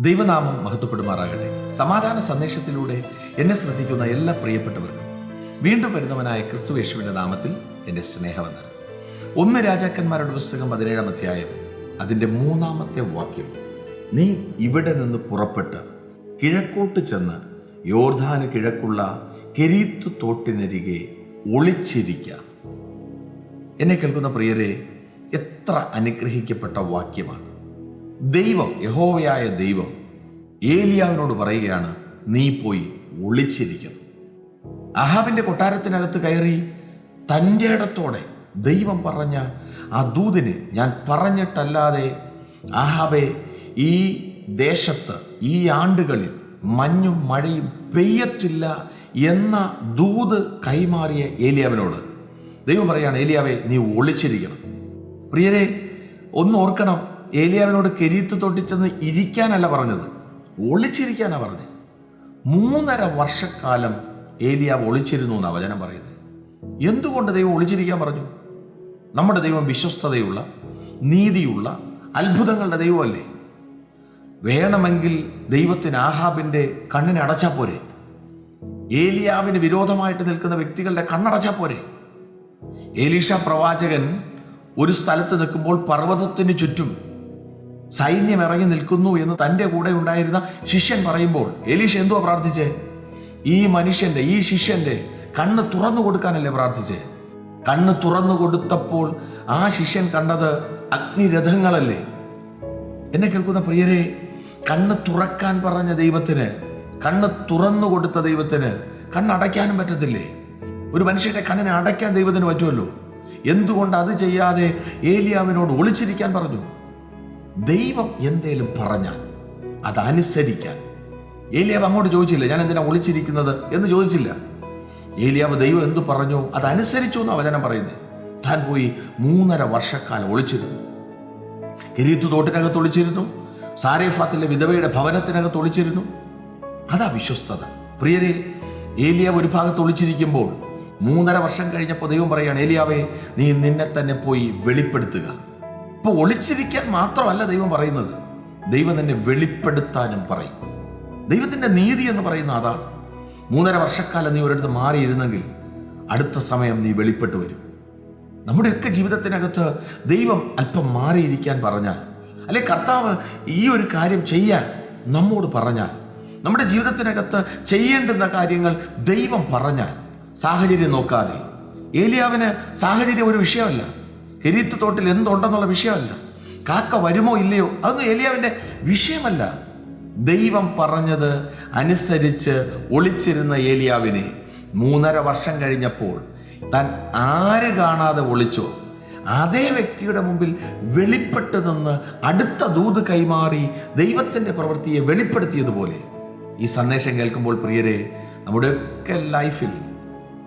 ദൈവനാമം മഹത്വപ്പെടുമാറാകട്ടെ. സമാധാന സന്ദേശത്തിലൂടെ എന്നെ ശ്രദ്ധിക്കുന്ന എല്ലാ പ്രിയപ്പെട്ടവർക്കും വീണ്ടും വരുന്നവനായ ക്രിസ്തു യേശുവിന്റെ നാമത്തിൽ എന്റെ സ്നേഹവന്ദനം. ഒന്ന് രാജാക്കന്മാരുടെ പുസ്തകം പതിനേഴാം അധ്യായം അതിന്റെ മൂന്നാമത്തെ വാക്യം. നീ ഇവിടെ നിന്ന് പുറപ്പെട്ട് കിഴക്കോട്ട് ചെന്ന് യോർധാന് കിഴക്കുള്ള കെരീത്ത് തോട്ടിനരികെ ഒളിച്ചിരിക്കാം. എന്നെ കേൾക്കുന്ന പ്രിയരെ എത്ര അനുഗ്രഹിക്കപ്പെട്ട വാക്യമാണ്. ദൈവം യഹോവയായ ദൈവം ഏലിയാവിനോട് പറയുകയാണ് നീ പോയി ഒളിച്ചിരിക്കും. അഹാബിന്റെ കൊട്ടാരത്തിനകത്ത് കയറി തന്റെ ഇടത്തോടെ ദൈവം പറഞ്ഞ ആ ദൂതിന് ഞാൻ പറഞ്ഞിട്ടല്ലാതെ ആഹാബെ ഈ ദേശത്ത് ഈ ആണ്ടുകളിൽ മഞ്ഞും മഴയും പെയ്യത്തില്ല എന്ന ദൂത് കൈമാറിയ ഏലിയാവിനോട് ദൈവം പറയാണ് ഏലിയാവെ നീ ഒളിച്ചിരിക്കണം. പ്രിയരെ ഒന്ന് ഓർക്കണം ഏലിയാവിനോട് കെരീത്ത് തൊട്ടിച്ചെന്ന് ഇരിക്കാനല്ല പറഞ്ഞത്. ഒളിച്ചിരിക്കാനാണ് പറഞ്ഞത്. മൂന്നര വർഷക്കാലം ഏലിയാവ് ഒളിച്ചിരുന്നു എന്നാണ് വചനം പറയുന്നത്. എന്തുകൊണ്ട് ദൈവം ഒളിച്ചിരിക്കാൻ പറഞ്ഞു? നമ്മുടെ ദൈവം വിശ്വസ്തതയുള്ള നീതിയുള്ള അത്ഭുതങ്ങളുടെ ദൈവമല്ലേ? വേണമെങ്കിൽ ദൈവത്തിന് ആഹാബിന്റെ കണ്ണിനെ അടച്ചാൽ പോരെ. ഏലിയാവിന് വിരോധമായിട്ട് നിൽക്കുന്ന വ്യക്തികളുടെ കണ്ണടച്ചാൽ പോരെ. ഏലീഷ പ്രവാചകൻ ഒരു സ്ഥലത്ത് നിൽക്കുമ്പോൾ പർവതത്തിന് ചുറ്റും സൈന്യം ഇറങ്ങി നിൽക്കുന്നു എന്ന് തന്റെ കൂടെ ഉണ്ടായിരുന്ന ശിഷ്യൻ പറയുമ്പോൾ എലീഷ എന്തുവാ പ്രാർത്ഥിച്ചേ? ഈ മനുഷ്യന്റെ ഈ ശിഷ്യന്റെ കണ്ണ് തുറന്നു കൊടുക്കാനല്ലേ പ്രാർത്ഥിച്ചേ? കണ്ണ് തുറന്നു കൊടുത്തപ്പോൾ ആ ശിഷ്യൻ കണ്ടത് അഗ്നിരഥങ്ങളല്ലേ? എന്നെ കേൾക്കുന്ന പ്രിയരെ കണ്ണ് തുറക്കാൻ പറഞ്ഞ ദൈവത്തിന് കണ്ണ് തുറന്നു കൊടുത്ത ദൈവത്തിന് കണ്ണടയ്ക്കാനും പറ്റത്തില്ലേ? ഒരു മനുഷ്യന്റെ കണ്ണിനെ അടയ്ക്കാൻ ദൈവത്തിന് പറ്റുമല്ലോ? എന്തുകൊണ്ട് അത് ചെയ്യാതെ ഏലിയാവിനോട് ഒളിച്ചിരിക്കാൻ പറഞ്ഞു? ദൈവം എന്തേലും പറഞ്ഞാൽ അതനുസരിക്കാൻ. ഏലിയാവ് അങ്ങോട്ട് ചോദിച്ചില്ല ഞാൻ എന്തിനാ ഒളിച്ചിരിക്കുന്നത്? എന്ന് ചോദിച്ചില്ല. ഏലിയാവ് ദൈവം എന്തു പറഞ്ഞു അതനുസരിച്ചു എന്ന് വചനം പറയുന്നത് താൻ പോയി മൂന്നര വർഷക്കാലം ഒളിച്ചിരുന്നു. കിരീത്ത് തോട്ടിനകത്ത് ഒളിച്ചിരുന്നു. സാരേഫാത്തിലെ വിധവയുടെ ഭവനത്തിനകത്ത് ഒളിച്ചിരുന്നു. അതാ വിശ്വസ്തത. പ്രിയരെ ഏലിയാവ് ഒരു ഭാഗത്ത് ഒളിച്ചിരിക്കുമ്പോൾ മൂന്നര വർഷം കഴിഞ്ഞപ്പോൾ ദൈവം പറയുകയാണ് ഏലിയാവേ നീ നിന്നെ തന്നെ പോയി വെളിപ്പെടുത്തുക. ഇപ്പൊ ഒളിച്ചിരിക്കാൻ മാത്രമല്ല ദൈവം പറയുന്നത്. ദൈവം തന്നെ വെളിപ്പെടുത്താനും പറയും. ദൈവത്തിന്റെ നീതി എന്ന് പറയുന്ന അതാണ് മൂന്നര വർഷക്കാലം നീ ഒരിടത്ത് മാറിയിരുന്നെങ്കിൽ അടുത്ത സമയം നീ വെളിപ്പെട്ടു വരും. നമ്മുടെയൊക്കെ ജീവിതത്തിനകത്ത് ദൈവം അല്പം മാറിയിരിക്കാൻ പറഞ്ഞാൽ അല്ലെ കർത്താവ് ഈ ഒരു കാര്യം ചെയ്യാൻ നമ്മോട് പറഞ്ഞാൽ നമ്മുടെ ജീവിതത്തിനകത്ത് ചെയ്യേണ്ടുന്ന കാര്യങ്ങൾ ദൈവം പറഞ്ഞാൽ സാഹചര്യം നോക്കാതെ. ഏലിയാവിന് സാഹചര്യം ഒരു വിഷയമല്ല. കെരീത്ത് തോട്ടിൽ എന്തുണ്ടെന്നുള്ള വിഷയമല്ല. കാക്ക വരുമോ ഇല്ലയോ? അതൊന്നും എലിയാവിന്റെ വിഷയമല്ല. ദൈവം പറഞ്ഞത് അനുസരിച്ച് ഒളിച്ചിരുന്ന ഏലിയാവിനെ മൂന്നര വർഷം കഴിഞ്ഞപ്പോൾ താൻ ആര് കാണാതെ ഒളിച്ചോ? അതേ വ്യക്തിയുടെ മുമ്പിൽ വെളിപ്പെട്ട് നിന്ന് അടുത്ത ദൂത് കൈമാറി ദൈവത്തിന്റെ പ്രവൃത്തിയെ വെളിപ്പെടുത്തിയതുപോലെ. ഈ സന്ദേശം കേൾക്കുമ്പോൾ പ്രിയരെ നമ്മുടെയൊക്കെ ലൈഫിൽ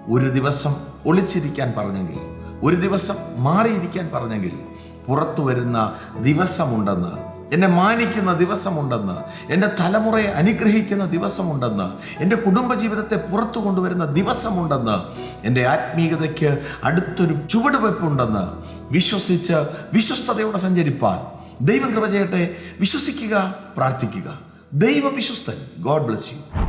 ഒരു ദിവസം ഒളിച്ചിരിക്കാൻ പറഞ്ഞെങ്കിൽ ഒരു ദിവസം മാറിയിരിക്കാൻ പറഞ്ഞെങ്കിൽ പുറത്തു വരുന്ന ദിവസമുണ്ടെന്ന് എന്നെ മാനിക്കുന്ന ദിവസമുണ്ടെന്ന് എന്റെ തലമുറയെ അനുഗ്രഹിക്കുന്ന ദിവസമുണ്ടെന്ന് എന്റെ കുടുംബജീവിതത്തെ പുറത്തു കൊണ്ടുവരുന്ന ദിവസമുണ്ടെന്ന് എന്റെ ആത്മീയതയ്ക്ക് അടുത്തൊരു ചുവടുവെപ്പുണ്ടെന്ന് വിശ്വസിച്ച് വിശ്വസ്തയോടെ സഞ്ചരിപ്പാൻ ദൈവം കൃപ ചെയ്യട്ടെ. വിശ്വസിക്കുക പ്രാർത്ഥിക്കുക. ദൈവ വിശ്വസ്തൻ ഗോഡ് ബ്ലസ് യു